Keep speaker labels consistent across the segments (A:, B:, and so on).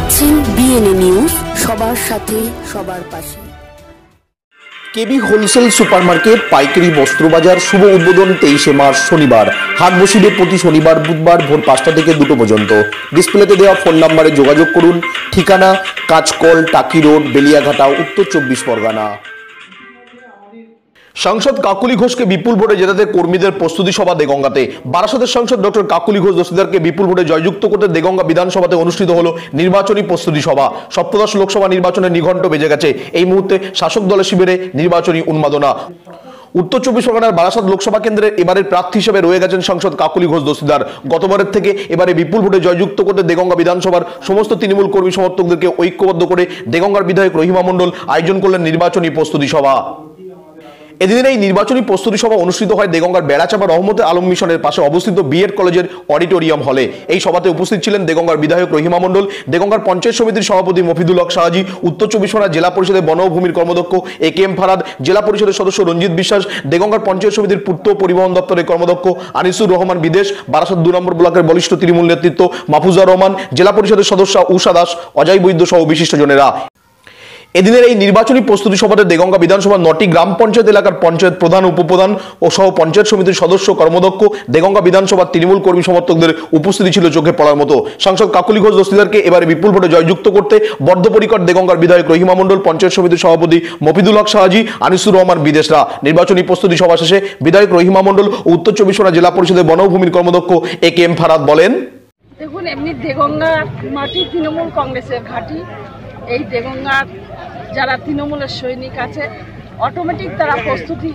A: দেখছেন BNA news সবার সাথে, সবার পাশে।
B: কেবি হোলসেল সুপারমার্কেট, পাইকারি বস্ত্র বাজার শুভ উদ্বোধন তেইশে মার্চ শনিবার। হাট বসিবে প্রতি শনিবার বুধবার ভোর পাঁচটা থেকে দুটো পর্যন্ত। ডিসপ্লেতে দেওয়া ফোন নাম্বারে যোগাযোগ করুন। ঠিকানা, কাঁচকল, টাকি রোড, বেলিয়াঘাটা, উত্তর চব্বিশ পরগনা। সাংসদ কাকুলি ঘোষকে বিপুল ভোটে জেতাতে কর্মীদের প্রস্তুতি সভা দেগঙ্গাতে। বারাসতের সাংসদ ডক্টর কাকুলি ঘোষ দস্তিদারকে বিপুল ভোটে জয়যুক্ত করতে দেগঙ্গা বিধানসভাতে অনুষ্ঠিত হলো নির্বাচনী প্রস্তুতি সভা। সপ্তদশ লোকসভা নির্বাচনের নিঘণ্ট বেজে গেছে। এই মুহূর্তে শাসক দলের শিবিরে নির্বাচনী উন্মাদনা। উত্তর চব্বিশ পরগনার বারাসাত লোকসভা কেন্দ্রের এবারের প্রার্থী হিসেবে রয়ে গেছেন সাংসদ কাকুলি ঘোষ দস্তিদার। গতবারের থেকে এবারে বিপুল ভোটে জয়যুক্ত করতে দেগঙ্গা বিধানসভার সমস্ত তৃণমূল কর্মী সমর্থকদেরকে ঐক্যবদ্ধ করে দেগঙ্গার বিধায়ক রহিমা মণ্ডল আয়োজন করলেন নির্বাচনী প্রস্তুতি সভা। এদিনের এই নির্বাচনী প্রস্তুতি সভা অনুষ্ঠিত হয় দেগঙ্গার বেড়াচাপা রহমতে আলম মিশনের পাশে অবস্থিত বিএড কলেজের অডিটোরিয়াম হলে। এই সভাতে উপস্থিত ছিলেন দেগঙ্গার বিধায়ক রহিমা মণ্ডল, দেগঙ্গার পঞ্চায়েত সমিতির সভাপতি মফিদুল হক শাহাজি, উত্তর চব্বিশ পরগনা জেলা পরিষদের বন ও ভূমির কর্মদক্ষ এ কে এম ফারাদ, জেলা পরিষদের সদস্য রঞ্জিত বিশ্বাস, দেগঙ্গার পঞ্চায়েত সমিতির পূর্ত পরিবহন দপ্তরের কর্মদক্ষ আনিসুর রহমান বিদেশ, বারাসাত দু নম্বর ব্লকের বলিষ্ঠ তৃণমূল নেতৃত্ব মাহফুজা রহমান, জেলা পরিষদের সদস্য উষা দাস, অজয় বৈদ্য সহ বিশিষ্টজনেরা এদিনের এই নির্বাচনী প্রস্তুতি সভাতে দেগঙ্গা বিধানসভার নটি গ্রাম পঞ্চায়েত এলাকার পঞ্চায়েত প্রধান, উপপ্রধান ও সহ পঞ্চায়েত সমিতির সদস্য কর্মদক্ষ দেগঙ্গা বিধানসভার তৃণমূল কর্মী সমর্থকদের উপস্থিতি ছিল চোখে পড়ার মতো। সাংসদ কাকুলি ঘোষ দস্তিদারকে এবারে বিপুল ভোটে জয়যুক্ত করতে বদ্ধপরিকর দেগঙ্গার বিধায়ক রহিমা মণ্ডল, পঞ্চায়েত সমিতির সভাপতি মফিদুল হক শাহাজি, আনিসুর রহমান বিদেশরা। নির্বাচনী প্রস্তুতি সভা শেষে বিধায়ক রহিমা মণ্ডল ও উত্তর চব্বিশ পরগনা জেলা পরিষদের বনভূমির কর্মদক্ষ এ কে এম ফারাদ বলেন,
C: দেখুন, এমনি দেগঙ্গা মাটি তৃণমূল কংগ্রেসের ঘাঁটি। এই দেগঙ্গার যারা তৃণমূলের সৈনিক আছে অটোমেটিক তারা প্রস্তুতি,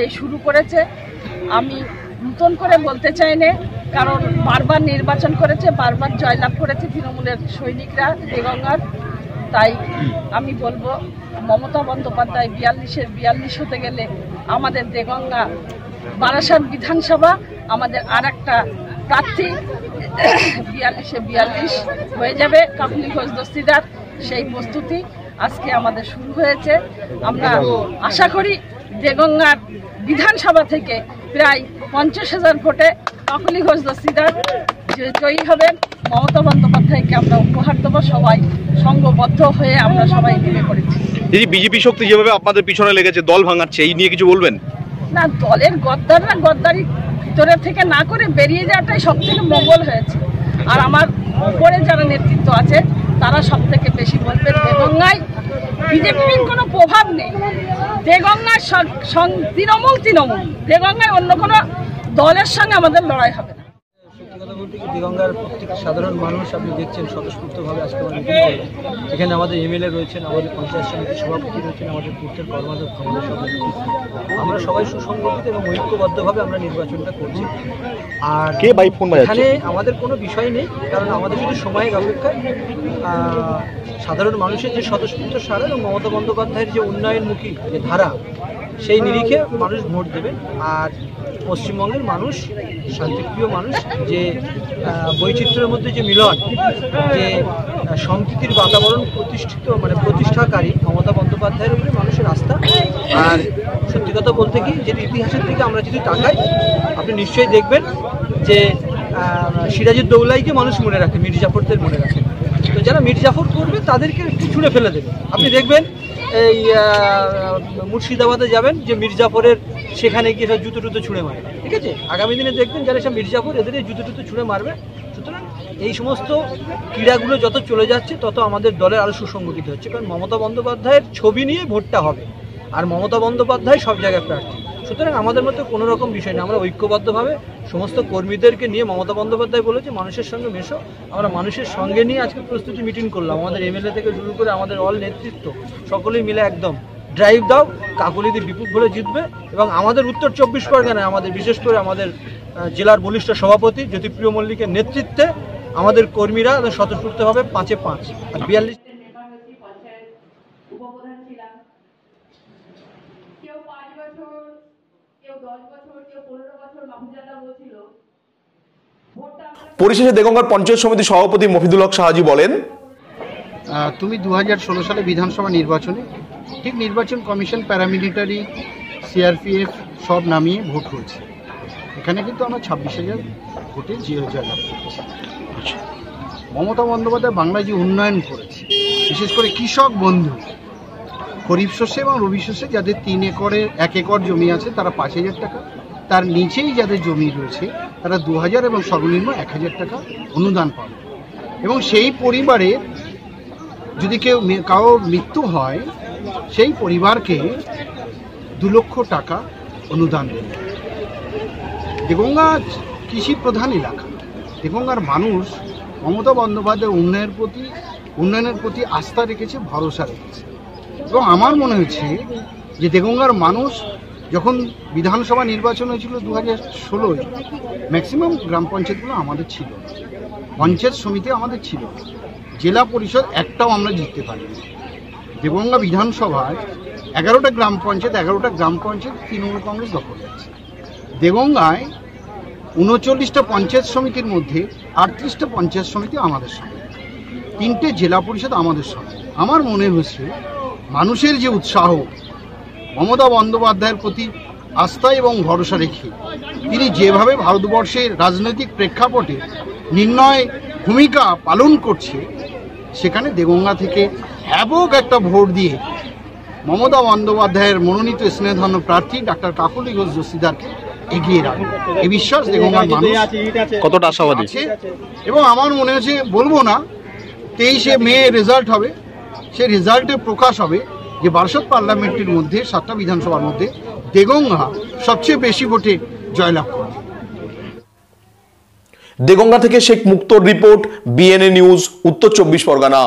C: এই শুরু করেছে। আমি নতুন করে বলতে চাই না, কারণ বারবার নির্বাচন করেছে, বারবার জয়লাভ করেছে তৃণমূলের সৈনিকরা, দেগঙ্গার। তাই আমি বলব, মমতা বন্দ্যোপাধ্যায় বিয়াল্লিশের বিয়াল্লিশ হতে গেলে আমাদের দেগঙ্গা বারাসাত বিধানসভা, আমাদের আর একটা প্রার্থী বিয়াল্লিশে বিয়াল্লিশ হয়ে যাবে কাকুলি ঘোষ দস্তিদার। সেই প্রস্তুতি আজকে আমাদের শুরু হয়েছে। আমরা আশা করি দেগঙ্গার বিধানসভা থেকে প্রায় পঞ্চাশ হাজার ভোটে কাকুলি ঘোষ দস্তিদার যে জয়ী হবেন মমতা বন্দ্যোপাধ্যায়কে আমরা উপহার দেবো। সবাই সঙ্গবদ্ধ হয়ে আমরা সবাই নেমে পড়েছি।
D: দিদি বিজেপি শক্তি যেভাবে আপনাদের পিছনে লেগেছে দল ভাঙাচ্ছে এই নিয়ে কিছু বলবেন?
C: না দলের গদ্দাররা গদ্দারি ভিতরের থেকে না করে বেরিয়ে যাওয়াটাই সব থেকে মঙ্গল হয়েছে। আর আমার উপরে যারা নেতৃত্ব আছে তারা সব থেকে বেশি বলবে দেগঙ্গায় বিজেপির কোনো প্রভাব নেই। সং- তৃণমূল তৃণমূল। দেগঙ্গায় অন্য কোনো দলের সঙ্গে আমাদের লড়াই হবে না।
E: দিগঙ্গার প্রত্যেক সাধারণ মানুষ আপনি দেখছেন স্বতঃস্ফূর্তভাবে আজকে আমরা মিটিং করলাম এখানে আমাদের এমএলএ রয়েছেন আমাদের পঞ্চায়েত সমিতির সভাপতি রয়েছেন আমাদের পূর্তের কর্মাধ্যক্ষ আমাদের নেতৃত্ব। আমরা সবাই সুসংগঠিত এবং ঐক্যবদ্ধভাবে আমরা নির্বাচনটা করছি। আর
D: কে বাই ফোন
E: এখানে আমাদের কোনো বিষয় নেই কারণ আমাদের শুধু সময়ের অপেক্ষা। সাধারণ মানুষের যে স্বতঃস্ফূর্ত সারা এবং মমতা বন্দ্যোপাধ্যায়ের যে উন্নয়নমুখী যে ধারা সেই নিরিখে মানুষ ভোট দেবে। আর পশ্চিমবঙ্গের মানুষ, শান্তিপ্রিয় মানুষ, যে বৈচিত্র্যের মধ্যে যে মিলন, যে সম্প্রীতির বাতাবরণ প্রতিষ্ঠিত মানে প্রতিষ্ঠাকারী মমতা বন্দ্যোপাধ্যায়ের উপরে মানুষের আস্থা। আর সত্যি কথা বলতে কি যে ইতিহাসের দিকে আমরা যদি তাকাই, আপনি নিশ্চয়ই দেখবেন যে সিরাজউদ্দৌলাইকে মানুষ মনে রাখে, মির্জাফরদের মনে রাখে। তো যারা মির্জাফর করবে, তাদেরকে একটু ছুঁড়ে ফেলে দেবে। আপনি দেখবেন এই মুর্শিদাবাদে যাবেন যে মির্জাফরের সেখানে গিয়ে সব জুতো টুতো ছুঁড়ে মারে। ঠিক আছে? আগামী দিনে দেখবেন যারা সব মির্জাফর, এদের জুতো টুতো ছুঁড়ে মারবে। সুতরাং এই সমস্ত ক্রীড়াগুলো যত চলে যাচ্ছে, তত আমাদের দলের আরও সুসংগঠিত হচ্ছে। কারণ মমতা বন্দ্যোপাধ্যায়ের ছবি নিয়ে ভোটটা হবে। আর মমতা বন্দ্যোপাধ্যায় সব জায়গায় প্রার্থী। সুতরাং আমাদের মধ্যে কোনো রকম বিষয় নেই। আমরা ঐক্যবদ্ধভাবে সমস্ত কর্মীদেরকে নিয়ে মমতা বন্দ্যোপাধ্যায় বলেছে, মানুষের সঙ্গে মেশো। আমরা মানুষের সঙ্গে নিয়ে আজকে প্রস্তুতি মিটিং করলাম। আমাদের এমএলএ থেকে শুরু করে আমাদের অল নেতৃত্ব, সকলেই মিলে একদম ড্রাইভ দাও কাকুলিদি বিপুল বলে জিতবে এবং আমাদের উত্তর চব্বিশ পরগনায় আমাদের, বিশেষ করে আমাদের জেলার বলিষ্ঠ সভাপতি জ্যোতিপ্রিয় মল্লিকের নেতৃত্বে আমাদের কর্মীরা স্বতঃস্ফূর্তভাবে পাঁচে পাঁচ। আর বিয়াল্লিশ
F: উপপ্রধান ছিলাম কেউ পাঁচ বছর কেউ দশ বছর কেউ পনেরো বছর মাহুজাদা বলছিল ভোটটা আমরা
B: পরিশেষে দেগঙ্গার পঞ্চায়েত সমিতির সভাপতি মফিদুল হক শাহাজি বলেন
G: তুমি দু হাজার ষোলো সালে বিধানসভা নির্বাচনে ঠিক নির্বাচন কমিশন প্যারামিলিটারি সিআরপিএফ সব নামিয়ে ভোট হয়েছে। এখানে কিন্তু আমরা ছাব্বিশ হাজার ভোটে জিও জয়লাভ করেছি। মমতা বন্দ্যোপাধ্যায় বাংলায় যে উন্নয়ন করেছে বিশেষ করে কৃষক বন্ধু খরিফ শস্যে এবং রবি শস্যে যাদের তিন একরের এক একর জমি আছে তারা পাঁচ হাজার টাকা তার নিচেই যাদের জমি রয়েছে, তারা দু হাজার এবং সর্বনিম্ন এক হাজার টাকা অনুদান পাবে। এবং সেই পরিবারে যদি কেউ কারোর মৃত্যু হয়, সেই পরিবারকে দু লক্ষ টাকা অনুদান দেবে। দেগঙ্গা কৃষি প্রধান এলাকা। দেগঙ্গার মানুষ মমতা বন্দ্যোপাধ্যায়ের উন্নয়নের প্রতি উন্নয়নের প্রতি আস্থা রেখেছে, ভরসা রেখেছে। এবং আমার মনে হয়েছে যে দেগঙ্গার মানুষ যখন বিধানসভা নির্বাচন হয়েছিল দু হাজার ষোলোয় ম্যাক্সিমাম গ্রাম পঞ্চায়েতগুলো আমাদের ছিল। পঞ্চায়েত সমিতি আমাদের ছিল। জেলা পরিষদ একটাও আমরা জিততে পারিনি। দেগঙ্গা বিধানসভায় এগারোটা গ্রাম পঞ্চায়েত, এগারোটা গ্রাম পঞ্চায়েত, তৃণমূল কংগ্রেস দখল আছে দেবঙ্গায় উনচল্লিশটা পঞ্চায়েত সমিতির মধ্যে আটত্রিশটা পঞ্চায়েত সমিতি আমাদের সঙ্গে। তিনটে জেলা পরিষদ আমাদের সঙ্গে। আমার মনে হচ্ছে মানুষের যে উৎসাহ মমতা বন্দ্যোপাধ্যায়ের প্রতি আস্থা এবং ভরসা রেখে তিনি যেভাবে ভারতবর্ষের রাজনৈতিক প্রেক্ষাপটে নির্ণয় ভূমিকা পালন করছে সেখানে দেগঙ্গা থেকে ব্যাপক একটা ভোট দিয়ে মমতা বন্দ্যোপাধ্যায়ের মনোনীত স্নেহধন্য প্রার্থী ডাক্তার কাকুলি ঘোষ জোশীদারকে এগিয়ে রাখবে। এই বিশ্বাস দেগঙ্গার মানুষ
D: কতটা আশাবাদী?
G: আছে এবং আমার মনে হচ্ছে বলব না তেইশে মে রেজাল্ট হবে সেই রেজাল্টে প্রকাশ হবে। যে বারাসত পার্লামেন্টের মধ্যে, সাতটা বিধানসভার মধ্যে দেগঙ্গা সবচেয়ে বেশি ভোটে জয়লাভ করে।
B: দেগঙ্গা থেকে Sheikh Muktar report BNA news উত্তর চব্বিশ পরগনা।